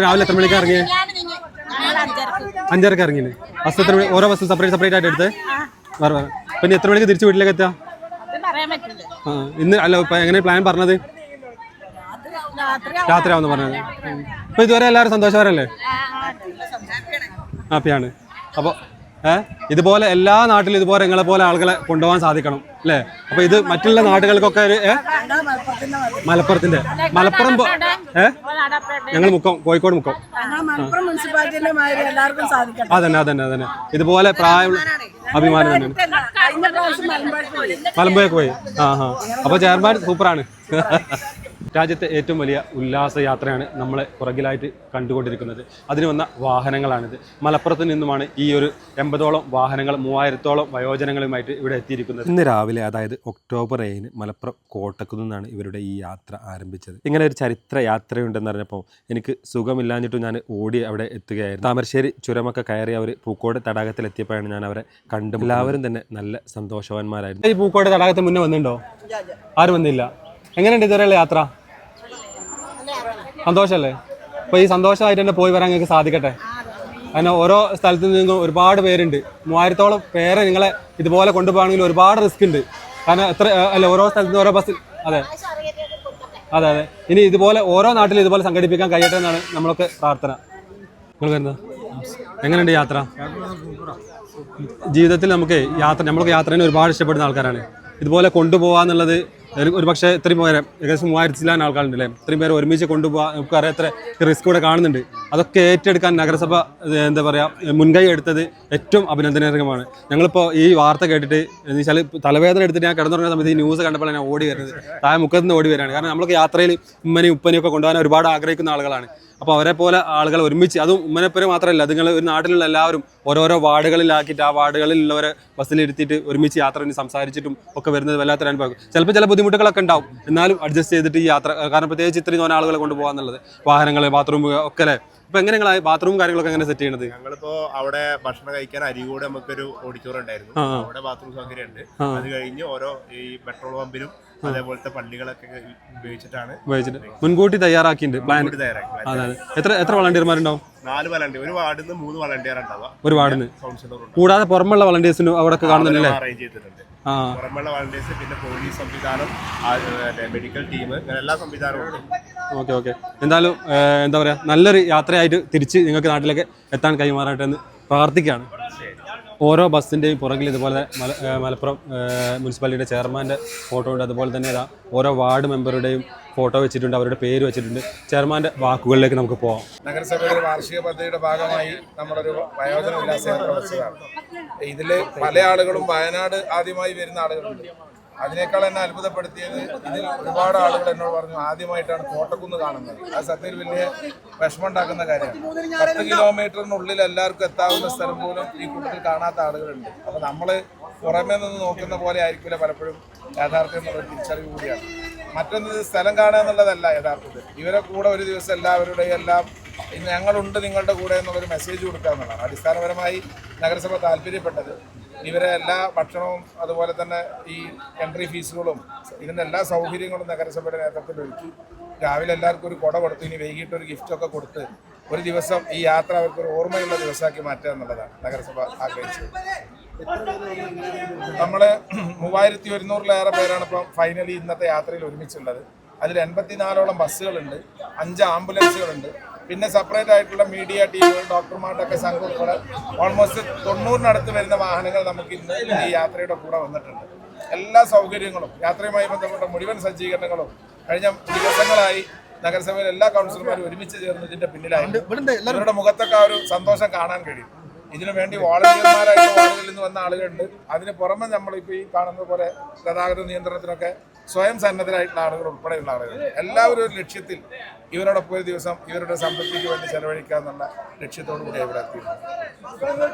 രാവിലെ എത്ര മണിക്കാണ് ഇറങ്ങിയത് അഞ്ചരക്ക് ഇറങ്ങിയത് ബസ് എത്ര മണി ഓരോ ബസ്സും സെപ്പറേറ്റ് സെപ്പറേറ്റ് ആയിട്ട് എടുത്ത്? വേറെ വേറെ. പിന്നെ എത്ര മണിക്ക് തിരിച്ച് വീട്ടിലേക്ക് എത്താം ആ ഇന്ന് അല്ല ഇപ്പൊ എങ്ങനെ പ്ലാൻ പറഞ്ഞത്? രാത്രിയാവെന്ന് രാത്രി രാത്രി പറഞ്ഞത് ഇപ്പൊ ഇതുവരെ എല്ലാവരും സന്തോഷവരല്ലേ? ഹാപ്പിയാണ്. അപ്പോൾ ഇതുപോലെ എല്ലാ നാട്ടിലും ഇതുപോലെ നിങ്ങളെ പോലെ ആളുകളെ കൊണ്ടുപോകാൻ സാധിക്കണം അല്ലേ? അപ്പൊ ഇത് മറ്റുള്ള നാടുകൾക്കൊക്കെ ഒരു മലപ്പുറത്തിന്റെ. മലപ്പുറം പോ- ഏ? ഞങ്ങൾ മുക്കം കോഴിക്കോട് മുക്കം. അതന്നെ അതന്നെ അതന്നെ. ഇതുപോലെ പ്രായമുള്ള അഭിമാനം തന്നെയാണ് മലമ്പുഴ പോയി. ആ ആ. അപ്പൊ ചെയർമാൻ സൂപ്പറാണ്. രാജ്യത്തെ ഏറ്റവും വലിയ ഉല്ലാസയാത്രയാണ് നമ്മളെ പുറകിലായിട്ട് കണ്ടുകൊണ്ടിരിക്കുന്നത്. അതിന് വന്ന വാഹനങ്ങളാണിത്. മലപ്പുറത്ത് നിന്നുമാണ് ഈ ഒരു എൺപതോളം വാഹനങ്ങൾ മൂവായിരത്തോളം വയോജനങ്ങളുമായിട്ട് ഇവിടെ എത്തിയിരിക്കുന്നത്. ഇന്ന് രാവിലെ അതായത് ഒക്ടോബർ ഏഴിന് മലപ്പുറം കോട്ടക്കു നിന്നാണ് ഇവരുടെ ഈ യാത്ര ആരംഭിച്ചത്. ഇങ്ങനെ ഒരു ചരിത്ര യാത്രയുണ്ടെന്ന് അറിഞ്ഞപ്പോൾ എനിക്ക് സുഖമില്ലാഞ്ഞിട്ട് ഞാൻ ഓടി അവിടെ എത്തുകയായിരുന്നു. താമരശ്ശേരി ചുരമൊക്കെ കയറി അവർ പൂക്കോട് തടാകത്തിൽ എത്തിയപ്പോഴാണ് ഞാൻ അവരെ കണ്ടു എല്ലാവരും തന്നെ നല്ല സന്തോഷവാന്മാരായിരുന്നു. ഈ പൂക്കോട് തടാകത്തിന് മുന്നേ വന്നിട്ടുണ്ടോ? ആരും വന്നില്ല. എങ്ങനെയുണ്ട് ഇതുവരെയുള്ള യാത്ര? സന്തോഷമല്ലേ അപ്പോൾ ഈ സന്തോഷമായിട്ട് തന്നെ പോയി വരാൻ നിങ്ങൾക്ക് സാധിക്കട്ടെ. കാരണം ഓരോ സ്ഥലത്തു നിന്നും ഒരുപാട് പേരുണ്ട്. മൂവായിരത്തോളം പേരെ നിങ്ങളെ ഇതുപോലെ കൊണ്ടുപോകണമെങ്കിൽ ഒരുപാട് റിസ്ക് ഉണ്ട്. കാരണം എത്ര അല്ല ഓരോ സ്ഥലത്ത് ഓരോ ബസ് അതെ. അതെ അതെ. ഇനി ഇതുപോലെ ഓരോ നാട്ടിലും ഇതുപോലെ സംഘടിപ്പിക്കാൻ കഴിയട്ടെ എന്നാണ് നമ്മളൊക്കെ പ്രാർത്ഥന. നിങ്ങൾ വരുന്നത് എങ്ങനെയുണ്ട് യാത്ര? ജീവിതത്തിൽ നമുക്ക് യാത്ര നമ്മൾക്ക് യാത്രേനെ ഒരുപാട് ഇഷ്ടപ്പെടുന്ന ആൾക്കാരാണ്. ഇതുപോലെ കൊണ്ടുപോകാന്നുള്ളത് ഒരു പക്ഷേ ഇത്രയും പേരെ ഏകദേശം മൂവായിരത്തിലാണ് ആൾക്കാരുണ്ടല്ലേ? ഇത്രയും പേരെ ഒരുമിച്ച് കൊണ്ടുപോകാൻ നമുക്ക് അറിയാത്ര റിസ്ക് കൂടെ കാണുന്നുണ്ട്. അതൊക്കെ ഏറ്റെടുക്കാൻ നഗരസഭ എന്താ പറയുക മുൻകൈ എടുത്തത് ഏറ്റവും അഭിനന്ദനീയമാണ് ഞങ്ങളിപ്പോൾ ഈ വാർത്ത കേട്ടിട്ട് എന്ന് വെച്ചാൽ തലവേദന എടുത്തിട്ട് ഞാൻ കിടന്നുറങ്ങുന്ന സമയത്ത് ഈ ന്യൂസ് കണ്ടപ്പോൾ ഞാൻ ഓടി വരുന്നത്. താഴെ മുഖത്ത് നിന്ന് ഓടി വരികയാണ്. കാരണം നമ്മൾക്ക് യാത്രയിൽ ഉമ്മനെയും ഉപ്പനെയും ഒക്കെ കൊണ്ടുപോകാൻ ഒരുപാട് ആഗ്രഹിക്കുന്ന ആളുകളാണ്. അപ്പോൾ അവരെ പോലെ ആളുകൾ ഒരുമിച്ച് അതും ഉമ്മനപ്പുരം മാത്രമല്ല നിങ്ങൾ ഒരു നാട്ടിലുള്ള എല്ലാവരും ഓരോരോ വാർഡുകളിലാക്കിയിട്ട് ആ വാർഡുകളിലുള്ളവരെ ബസ്സിലിരുത്തിയിട്ട് ഒരുമിച്ച് യാത്ര സംസാരിച്ചിട്ടും ഒക്കെ വരുന്നത് വല്ലാത്തൊരു അനുഭവം. ചിലപ്പോൾ ചില ബുദ്ധിമുട്ടുകളൊക്കെ ഉണ്ടാവും. എന്നാലും അഡ്ജസ്റ്റ് ചെയ്തിട്ട് ഈ യാത്ര കാരണം പ്രത്യേകിച്ച് ഇത്രയും തോന്നെ ആളുകളെ കൊണ്ടുപോകാന്നുള്ളത് വാഹനങ്ങൾ ബാത്റൂം ഒക്കെ അല്ലേ? അപ്പോൾ എങ്ങനെ നിങ്ങൾ ബാത്റൂം കാര്യങ്ങളൊക്കെ എങ്ങനെ സെറ്റ് ചെയ്യണത്? ഞങ്ങളിപ്പോ അവിടെ ഭക്ഷണം കഴിക്കാൻ അരികൂടെ നമുക്കൊരു ഓഡിറ്റോറിയം ഉണ്ടായിരുന്നു. അവിടെ ബാത്റൂം സൗകര്യം ഉണ്ട്. അത് കഴിഞ്ഞ് ഓരോ ഈ പെട്രോൾ പമ്പിലും അതേപോലത്തെ പള്ളികളൊക്കെ ഉപയോഗിച്ചിട്ടാണ് മുൻകൂട്ടി തയ്യാറാക്കിയിട്ടുണ്ട്. പ്ലാൻ തയ്യാറാക്കി. അതെ എത്ര എത്ര വളണ്ടിയർമാരുണ്ടാവും? നാല് വളണ്ടിയർ. ഒരു വാർഡിൽ നിന്ന് മൂന്ന് വളണ്ടിയർ ഉണ്ടാവുക ഒരു വാർഡിന് കൂടാതെ പുറമുള്ള വളണ്ടിയേഴ്സിനും അവിടെ കാണുന്നില്ലേ അറേഞ്ച് ചെയ്തിട്ടുണ്ട്. ആ. പുറമെയുള്ള വളണ്ടിയേഴ്സ് പിന്നെ പോലീസ് സംവിധാനം മെഡിക്കൽ ടീം ഇങ്ങനെ എല്ലാ സംവിധാനവും ഓക്കെ ഓക്കെ. എന്തായാലും എന്താ പറയാ നല്ലൊരു യാത്രയായിട്ട് തിരിച്ച് നിങ്ങൾക്ക് നാട്ടിലേക്ക് എത്താൻ കൈമാറട്ടെ എന്ന് പ്രാർത്ഥിക്കുകയാണ്. ഓരോ ബസ്സിന്റെയും പുറകിൽ ഇതുപോലെ മല മലപ്പുറം മുനിസിപ്പാലിറ്റിയുടെ ചെയർമാന്റെ ഫോട്ടോ ഉണ്ട്. അതുപോലെ തന്നെ ഇതാ ഓരോ വാർഡ് മെമ്പറുടെയും ഫോട്ടോ വെച്ചിട്ടുണ്ട്. അവരുടെ പേര് വെച്ചിട്ടുണ്ട്. ചെയർമാന്റെ വാക്കുകളിലേക്ക് നമുക്ക് പോകാം നഗരസഭയുടെ വാർഷിക പദ്ധതിയുടെ ഭാഗമായി നമ്മളൊരു വയോജന വിലാസ യാത്ര വെച്ചതാണ് ഇതിൽ പല ആളുകളും വയനാട് ആദ്യമായി വരുന്ന ആളുകളുണ്ട്. അതിനേക്കാൾ എന്നെ അത്ഭുതപ്പെടുത്തിയത് ഇതിൽ ഒരുപാട് ആളുകൾ എന്നോട് പറഞ്ഞു ആദ്യമായിട്ടാണ് കോട്ടക്കുന്ന് കാണുന്നത്. അത് സത്യത്തിൽ വലിയ വിഷമം ഉണ്ടാക്കുന്ന കാര്യമാണ്. പത്ത് കിലോമീറ്ററിനുള്ളിൽ എല്ലാവർക്കും എത്താവുന്ന സ്ഥലം പോലും ഈ കൂട്ടത്തിൽ കാണാത്ത ആളുകളുണ്ട്. അപ്പൊ നമ്മൾ പുറമേ നിന്ന് നോക്കുന്ന പോലെ ആയിരിക്കില്ല പലപ്പോഴും യാഥാർത്ഥ്യം എന്നുള്ള തിരിച്ചറിവ് കൂടിയാണ്. മറ്റൊന്ന് സ്ഥലം കാണുക എന്നുള്ളതല്ല യഥാർത്ഥത്തിൽ. ഇവരെ കൂടെ ഒരു ദിവസം എല്ലാവരുടെയും എല്ലാം ഞങ്ങളുണ്ട് നിങ്ങളുടെ കൂടെ എന്നുള്ളൊരു മെസ്സേജ് കൊടുക്കുക എന്നുള്ളതാണ്. അടിസ്ഥാനപരമായി നഗരസഭ താല്പര്യപ്പെട്ടത് ഇവരെ എല്ലാ ഭക്ഷണവും അതുപോലെ തന്നെ ഈ എൻട്രി ഫീസുകളും ഇതിന്റെ എല്ലാ സൗകര്യങ്ങളും നഗരസഭയുടെ നേതൃത്വത്തിൽ ഒരുക്കി. രാവിലെ എല്ലാവർക്കും ഒരു കുട കൊടുത്ത് ഇനി വൈകിട്ട് ഒരു ഗിഫ്റ്റൊക്കെ കൊടുത്ത് ഒരു ദിവസം ഈ യാത്ര അവർക്ക് ഒരു ഓർമ്മയുള്ള ദിവസമാക്കി മാറ്റുക എന്നുള്ളതാണ് നഗരസഭ ആഗ്രഹിച്ചത്. നമ്മൾ മൂവായിരത്തി ഒരുന്നൂറിലേറെ പേരാണ് ഇപ്പം ഫൈനലി ഇന്നത്തെ യാത്രയിൽ ഒരുമിച്ചുള്ളത്. അതിൽ എൺപത്തിനാലോളം ബസ്സുകളുണ്ട് അഞ്ച് ആംബുലൻസുകളുണ്ട്. പിന്നെ സെപ്പറേറ്റ് ആയിട്ടുള്ള മീഡിയ ടീമുകൾ ഡോക്ടർമാരുടെയൊക്കെ സംഘങ്ങൾ ഓൾമോസ്റ്റ് തൊണ്ണൂറിനടുത്ത് വരുന്ന വാഹനങ്ങൾ നമുക്ക് ഇന്ന് ഈ യാത്രയുടെ കൂടെ വന്നിട്ടുണ്ട്. എല്ലാ സൗകര്യങ്ങളും യാത്രയുമായി ബന്ധപ്പെട്ട മുഴുവൻ സജ്ജീകരണങ്ങളും കഴിഞ്ഞ ദിവസങ്ങളായി നഗരസഭയിലെ എല്ലാ കൗൺസിലർമാരും ഒരുമിച്ച് ചേർന്നതിന്റെ പിന്നിലായിട്ട് ഇവരുടെ മുഖത്തൊക്കെ ആ ഒരു സന്തോഷം കാണാൻ കഴിയും. ഇതിനു വേണ്ടി വോളണ്ടിയർമാരായിട്ട് വാർഡുകളിൽ നിന്ന് വന്ന ആളുകളുണ്ട്. അതിന് പുറമെ നമ്മളിപ്പോൾ ഈ കാണുന്ന പോലെ ഗതാഗത നിയന്ത്രണത്തിനൊക്കെ സ്വയം സന്നദ്ധരായിട്ടുള്ള ആളുകൾ ഉൾപ്പെടെയുള്ള ആളുകൾ. എല്ലാവരും ഒരു ലക്ഷ്യത്തിൽ ഇവരോടൊപ്പം ഒരു ദിവസം ഇവരുടെ സമ്പത്തിക്ക് വേണ്ടി ചെലവഴിക്കുക എന്നുള്ള ലക്ഷ്യത്തോടു കൂടി ഇവിടെ എത്തിയിട്ടുണ്ട്.